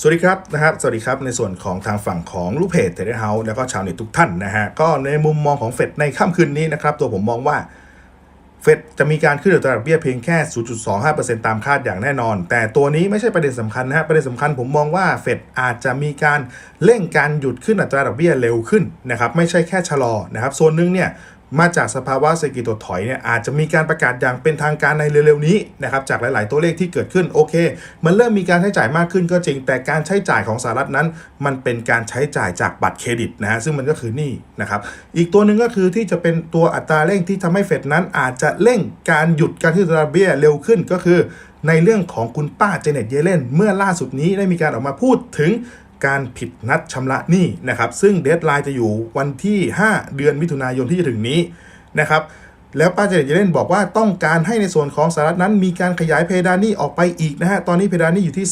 สวัสดีครับนะครับสวัสดีครับในส่วนของทางฝั่งของลูกเพจเทเลเฮาส์แล้วก็ชาวเน็ตทุกท่านนะฮะก็ในมุมมองของเฟดในค่ำคืนนี้นะครับ ตัวผมมองว่าเฟดจะมีการขึ้นอัตราดอกเบี้ยเพียงแค่ 0.25%ตามคาดอย่างแน่นอน แต่ตัวนี้ไม่ใช่ประเด็นสำคัญนะฮะประเด็นสำคัญผมมองว่าเฟดอาจจะมีการเร่งการหยุดขึ้นอัตราดอกเบี้ยเร็วขึ้นนะครับไม่ใช่แค่ชะลอนะครับส่วนหนึ่งเนี่ย มาจากสภาวะเศรษฐกิจถดถอยเนี่ยอาจจะมีการประกาศอย่างเป็นทางการในเร็วๆนี้นะครับจากหลาย ๆ ตัวเลขที่เกิดขึ้นโอเค มันเริ่มมีการใช้จ่ายมากขึ้นก็จริง แต่การใช้จ่ายของสหรัฐนั้น มันเป็นการใช้จ่ายจากบัตรเครดิตนะฮะซึ่งมันก็คือหนี้นะครับอีกตัวหนึ่งก็คือที่จะเป็นตัวอัตราเร่งที่ทำให้เฟดนั้น อาจจะเร่งการหยุดการขึ้นราดอกเบี้ยเร็วขึ้นก็คือในเรื่องของคุณป้าเจเน็ตเยเลนเมื่อล่าสุดนี้ได้มีการออกมาพูดถึง การผิดนัดชำระหนี้นะครับ ซึ่งเดทไลน์จะอยู่วันที่ 5 เดือนมิถุนายนที่จะถึงนี้นะครับแล้วป้าเจเน็ตเยเลนบอกว่าต้องการให้ในส่วนของสหรัฐนั้นมีการขยายเพดานหนี้ออกไปอีกนะฮะ ตอนนี้เพดานหนี้อยู่ที่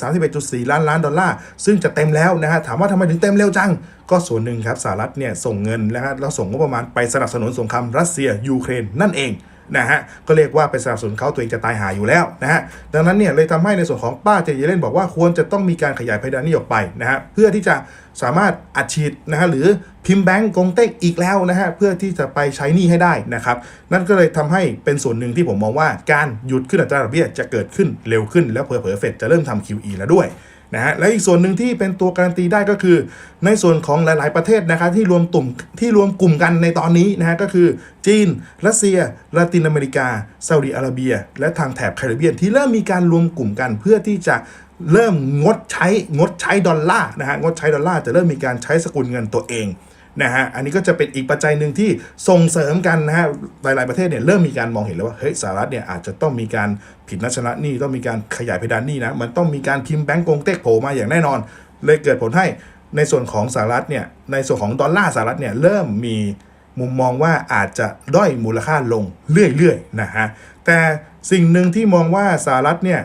31.4 ล้านล้านดอลลาร์ ซึ่งจะเต็มแล้วนะฮะ ถามว่าทำไมถึงเต็มเร็วจัง ก็ส่วนหนึ่งครับสหรัฐเนี่ยส่งเงินนะฮะแล้วส่งงบประมาณไปสนับสนุนสงครามรัสเซียยูเครนนั่นเอง นะฮะก็เรียกว่าไปสนับสนุนเขาตัวเองจะตายหาอยู่แล้วนะฮะดังนั้นเนี่ยเลยทำให้ในส่วนของป้าเจเยเลนบอกว่าควรจะต้องมีการขยายเพดานนี้ออกไปนะฮะเพื่อที่จะสามารถอัดฉีดนะฮะหรือพิมพ์แบงก์กงเต็กอีกแล้วนะฮะเพื่อที่จะไปใช้หนี้ให้ได้นะครับนั่นก็เลยทำให้เป็นส่วนหนึ่งที่ผมมองว่าการหยุดขึ้นอัตราดอกเบี้ยจะเกิดขึ้นเร็วขึ้น แล้วเผลอๆเฟดจะเริ่มทำ QE แล้วด้วย นะฮะและอีกส่วนหนึ่งที่เป็นตัวการันตีได้ก็คือ ในส่วนของหลาย ๆประเทศนะครับที่รวมตุ่มที่รวมกลุ่มกันในตอนนี้นะฮะก็คือ จีน รัสเซียลาตินอเมริกาซาอุดิอาระเบีย และทางแถบแคริบเบียนที่เริ่มมีการรวมกลุ่มกันเพื่อที่จะเริ่มงดใช้งดใช้ดอลลาร์นะฮะงดใช้ดอลลาร์จะเริ่มมีการใช้สกุลเงินตัวเอง นะฮะอันนี้ก็จะเป็นอีกปัจจัยหนึ่งที่ส่งเสริมกันนะฮะหลาย ๆ ประเทศเนี่ยเริ่มมีการมองเห็นแล้วว่าเฮ้ยสหรัฐเนี่ยอาจจะต้องมีการผิดนัดชำระหนี้ต้องมีการขยายเพดานหนี้นะมันต้องมีการพิมพ์แบงก์กงเต็กโผล่มาอย่างแน่นอน เลยเกิดผลให้ในส่วนของสหรัฐเนี่ยในส่วนของดอลลาร์สหรัฐเนี่ยเริ่มมีมุมมองว่าอาจจะด้อยมูลค่าลงเรื่อย ๆ นะฮะแต่สิ่งหนึ่งที่มองว่าสหรัฐเนี่ย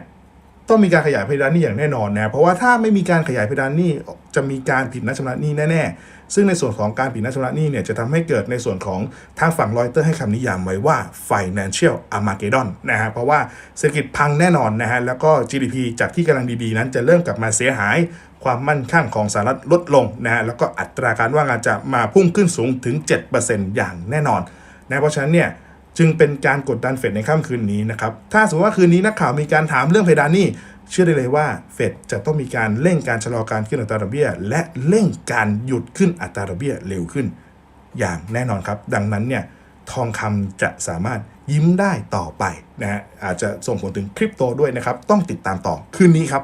ต้องมีการขยายเพดานหนี้อย่างแน่นอนนะเพราะว่าถ้าไม่มีการขยายเพดานหนี้จะมีการผิดนัดชำระหนี้แน่ๆ ซึ่งในส่วนของการผิดนัดชำระหนี้เนี่ยจะทำให้เกิดในส่วนของทางฝั่งรอยเตอร์ให้คำนิยามไว้ว่า financial armageddon นะฮะเพราะว่าเศรษฐกิจพังแน่นอนนะฮะแล้วก็ GDP จากที่กำลังดีๆ นั้นจะเริ่มกลับมาเสียหายความมั่นคงของสหรัฐลดลงนะฮะแล้วก็อัตราการว่างงานจะมาพุ่งขึ้นสูงถึง 7%อย่างแน่นอนนะเพราะฉะนั้นเนี่ย จึงเป็นการกดดันเฟดในค่ำคืนนี้นะครับ ถ้าสมมติว่าคืนนี้นักข่าวมีการถามเรื่องเพดานหนี้เชื่อได้เลยว่าเฟดจะต้องมีการเร่งการชะลอการขึ้นอัตราดอกเบี้ย และเร่งการหยุดขึ้นอัตราดอกเบี้ยเร็วขึ้น อย่างแน่นอนครับ ดังนั้นเนี่ยทองคำจะสามารถยิ้มได้ต่อไปนะฮะอาจจะส่งผลถึงคริปโตด้วยนะครับ ต้องติดตามต่อคืนนี้ครับ